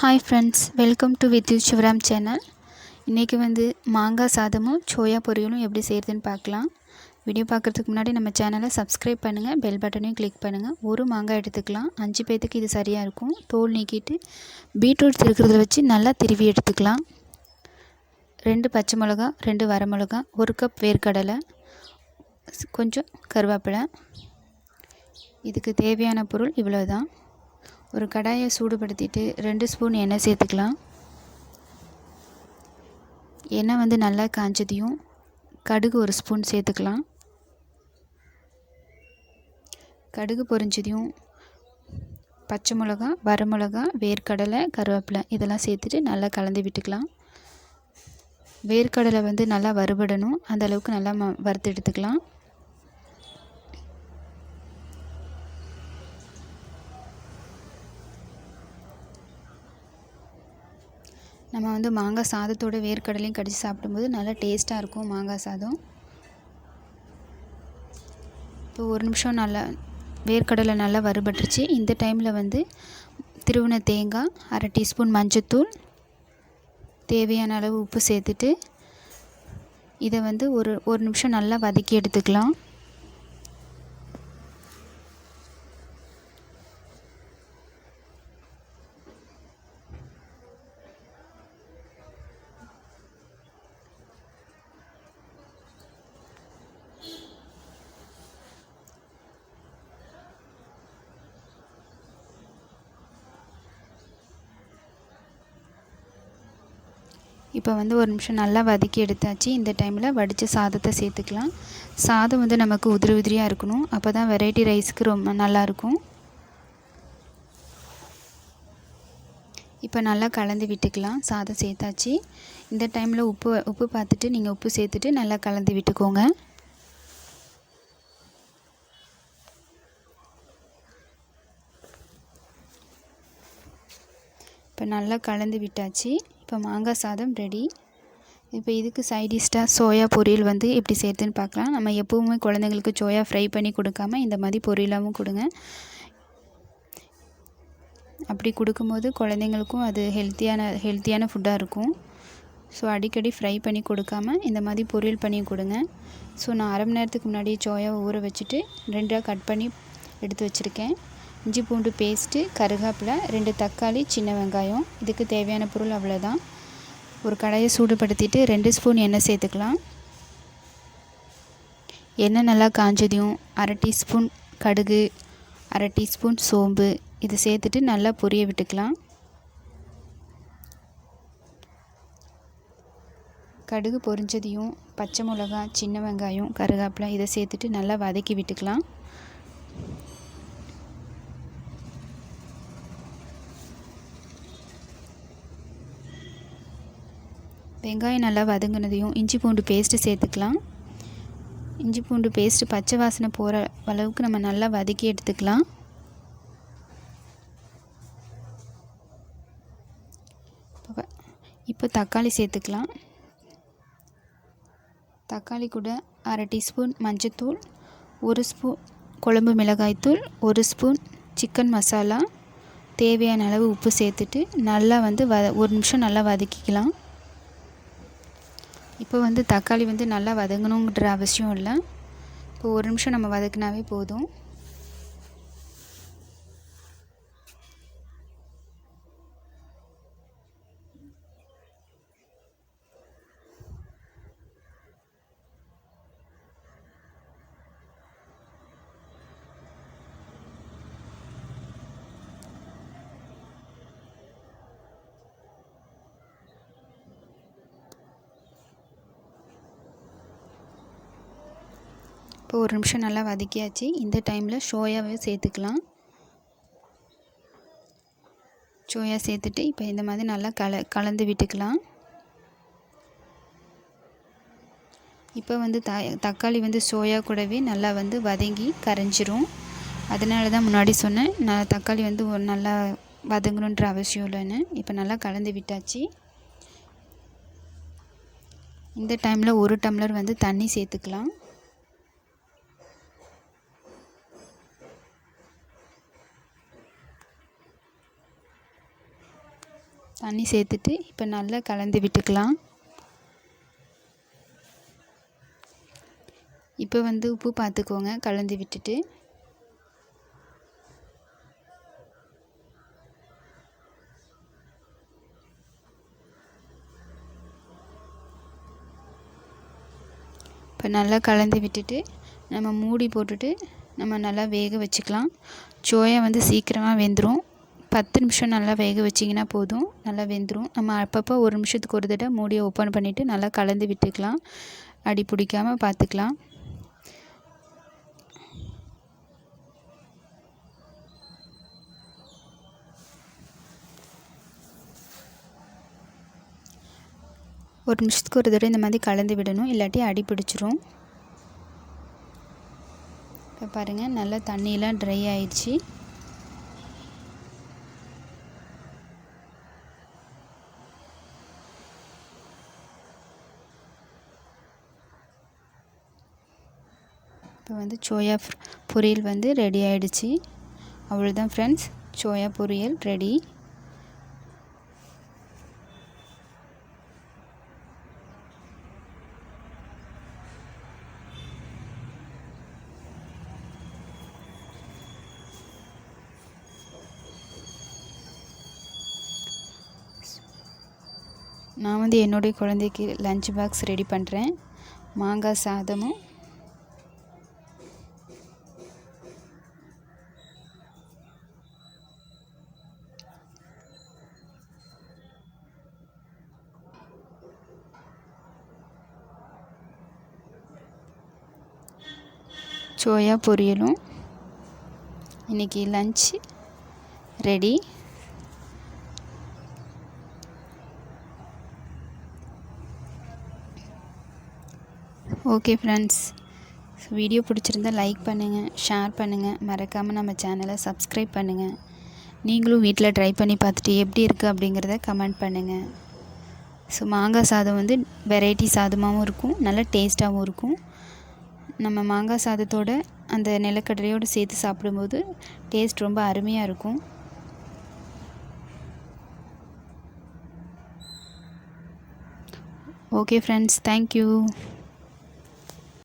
Hi friends welcome to with you Sivaram channel இன்றைக்கி வந்து மாங்காய் சாதமும் சோயா பொரியலும் எப்படி செய்கிறதுன்னு பார்க்கலாம். வீடியோ பார்க்குறதுக்கு முன்னாடி நம்ம சேனலை சப்ஸ்கிரைப் பண்ணுங்கள் பெல் பட்டனையும் கிளிக் பண்ணுங்கள் ஒரு மாங்காய் எடுத்துக்கலாம். அஞ்சு பேர்த்துக்கு இது சரியாக இருக்கும். தோல் நீக்கிட்டு பீட்ரூட் திருக்கிறத வச்சு நல்லா திருவி எடுத்துக்கலாம். ரெண்டு பச்சை மிளகா ரெண்டு வரமிளகா ஒரு கப் வேர்க்கடலை கொஞ்சம் கருவேப்பிலை. இதுக்கு தேவையான பொருள் இவ்வளோ தான் ஒரு கடாயை சூடுபடுத்திட்டு ரெண்டு ஸ்பூன் எண்ணெய் சேர்த்துக்கலாம். எண்ணெய் வந்து நல்லா காஞ்சதையும் கடுகு ஒரு ஸ்பூன் சேர்த்துக்கலாம். கடுகு பொரிஞ்சதையும் பச்சை மிளகா வரமிளகா வேர்க்கடலை கருவேப்பிலை இதெல்லாம் சேர்த்துட்டு நல்லா கலந்து விட்டுக்கலாம். வேர்க்கடலை வந்து நல்லா வறுபடணும். அந்தளவுக்கு நல்லா ம வறுத்து எடுத்துக்கலாம். நம்ம வந்து மாங்காய் சாதத்தோட வேர்க்கடலையும் கடித்து சாப்பிடும்போது நல்லா டேஸ்ட்டாக இருக்கும் மாங்காய் சாதம். இப்போ ஒரு நிமிஷம் நல்லா வேர்க்கடலை நல்லா வறுபட்டுருச்சு. இந்த டைமில் வந்து திருவன தேங்காய் அரை டீஸ்பூன் மஞ்சத்தூள் தேவையான அளவு உப்பு சேர்த்துட்டு இதை வந்து ஒரு ஒரு நிமிஷம் நல்லா வதக்கி எடுத்துக்கலாம். இப்போ வந்து ஒரு நிமிஷம் நல்லா வதக்கி எடுத்தாச்சு. இந்த டைமில் வடித்த சாதத்தை சேர்த்துக்கலாம். சாதம் வந்து நமக்கு உதிரி உதிரியாக இருக்கணும். அப்போ தான் வெரைட்டி ரைஸுக்கு ரொம்ப நல்லாயிருக்கும் இப்போ நல்லா கலந்து விட்டுக்கலாம். சாதம் சேர்த்தாச்சு. இந்த டைமில் உப்பு உப்பு பார்த்துட்டு நீங்கள் உப்பு சேர்த்துட்டு நல்லா கலந்து விட்டுக்கோங்க. இப்போ நல்லா கலந்து விட்டாச்சு. இப்போ மாங்காய் சாதம் ரெடி இப்போ இதுக்கு சைடிஷ்டாக சோயா பொரியல் வந்து எப்படி செய்கிறதுன்னு பார்க்கலாம். நம்ம எப்போவுமே குழந்தைங்களுக்கு சோயா ஃப்ரை பண்ணி கொடுக்காம இந்த மாதிரி பொரியலாகவும் கொடுங்க. அப்படி கொடுக்கும்போது குழந்தைங்களுக்கும் அது ஹெல்த்தியான ஹெல்த்தியான ஃபுட்டாக இருக்கும். ஸோ அடிக்கடி ஃப்ரை பண்ணி கொடுக்காம இந்த மாதிரி பொரியல் பண்ணி கொடுங்க. ஸோ நான் அரை மணி நேரத்துக்கு முன்னாடி சோயாவை ஊற வச்சுட்டு ரெண்டாக கட் பண்ணி எடுத்து வச்சுருக்கேன். இஞ்சி பூண்டு பேஸ்ட்டு கருவேப்பிலை ரெண்டு தக்காளி சின்ன வெங்காயம். இதுக்கு தேவையான பொருள் அவ்வளோதான் ஒரு கடையை சூடுபடுத்திட்டு ரெண்டு ஸ்பூன் எண்ணெய் சேர்த்துக்கலாம். எண்ணெய் நல்லா காஞ்சதையும் அரை டீஸ்பூன் கடுகு அரை டீஸ்பூன் சோம்பு இது சேர்த்துட்டு நல்லா பொரிய விட்டுக்கலாம். கடுகு பொரிஞ்சதையும் பச்சை மிளகா சின்ன வெங்காயம் கருவேப்பிலை இதை சேர்த்துட்டு நல்லா வதக்கி விட்டுக்கலாம். வெங்காயம் நல்லா வதங்கினதையும் இஞ்சி பூண்டு பேஸ்ட்டு சேர்த்துக்கலாம். இஞ்சி பூண்டு பேஸ்ட்டு பச்சை வாசனை போகிற அளவுக்கு நம்ம நல்லா வதக்கி எடுத்துக்கலாம். இப்போ தக்காளி சேர்த்துக்கலாம். தக்காளி கூட அரை டீஸ்பூன் மஞ்சத்தூள் ஒரு ஸ்பூன் குழம்பு மிளகாய்த்தூள் ஒரு ஸ்பூன் சிக்கன் மசாலா தேவையான அளவு உப்பு சேர்த்துட்டு நல்லா வந்து வ ஒரு நிமிஷம் நல்லா வதக்கிக்கலாம். இப்போ வந்து தக்காளி வந்து நல்லா வதங்கணுங்கிற அவசியம் இல்லை. இப்போ ஒரு நிமிஷம் நம்ம வதக்கினாவே போதும். இப்போ ஒரு நிமிஷம் நல்லா வதக்கியாச்சு. இந்த டைமில் சோயாவை சேர்த்துக்கலாம். சோயா சேர்த்துட்டு இப்போ இந்த மாதிரி நல்லா கல கலந்து விட்டுக்கலாம். இப்போ வந்து த தக்காளி வந்து சோயா கூடவே நல்லா வந்து வதங்கி கரைஞ்சிரும். அதனால தான் முன்னாடி சொன்னேன் நான் தக்காளி வந்து ஒரு நல்லா வதங்கணுன்ற அவசியம் இல்லைன்னு. இப்போ நல்லா கலந்து விட்டாச்சு. இந்த டைமில் ஒரு டம்ளர் வந்து தண்ணி சேர்த்துக்கலாம். தண்ணி சேர்த்துட்டு இப்போ நல்லா கலந்து விட்டுக்கலாம். இப்போ வந்து உப்பு பார்த்துக்கோங்க கலந்து விட்டுட்டு. இப்போ நல்லா கலந்து விட்டுட்டு நம்ம மூடி போட்டுட்டு நம்ம நல்லா வேக வச்சுக்கலாம். சோயா வந்து சீக்கிரமாக வெந்துடும் பத்து நிமிஷம் நல்லா வேக வச்சிங்கன்னா போதும். நல்லா வெந்துடும் நம்ம அப்பப்போ ஒரு நிமிஷத்துக்கு ஒரு தடவை மூடியை ஓப்பன் பண்ணிவிட்டு நல்லா கலந்து விட்டுக்கலாம். அடி பிடிக்காமல் பார்த்துக்கலாம். ஒரு நிமிஷத்துக்கு ஒரு தடவை இந்த மாதிரி கலந்து விடணும். இல்லாட்டி அடி பிடிச்சிரும். இப்போ பாருங்கள் நல்லா தண்ணியெலாம் ட்ரை ஆயிடுச்சு. இப்போ வந்து சோயா பொரியல் வந்து ரெடி ஆகிடுச்சு அவ்வளோதான் ஃப்ரெண்ட்ஸ் சோயா பொரியல் ரெடி. நான் வந்து என்னுடைய குழந்தைக்கு லஞ்ச் பாக்ஸ் ரெடி பண்ணுறேன் மாங்காய் சாதமும் சோயா பொரியலும். இன்றைக்கி lunch ready okay friends video பிடிச்சிருந்தா லைக் பண்ணுங்கள் ஷேர் பண்ணுங்கள் மறக்காமல் நம்ம சேனலை சப்ஸ்கிரைப் பண்ணுங்கள் நீங்களும் வீட்டில் ட்ரை பண்ணி பார்த்துட்டு எப்படி இருக்குது அப்படிங்கிறத கமெண்ட் பண்ணுங்கள் ஸோ மாங்காய் சாதம் வந்து வெரைட்டி சாதமாகவும் இருக்கும் நல்ல டேஸ்ட்டாகவும் இருக்கும். நம்ம மாங்காய் சாதத்தோட அந்த நிலக்கடலையோடு சேர்த்து சாப்பிடும்போது டேஸ்ட் ரொம்ப அருமையாக இருக்கும். Okay friends thank you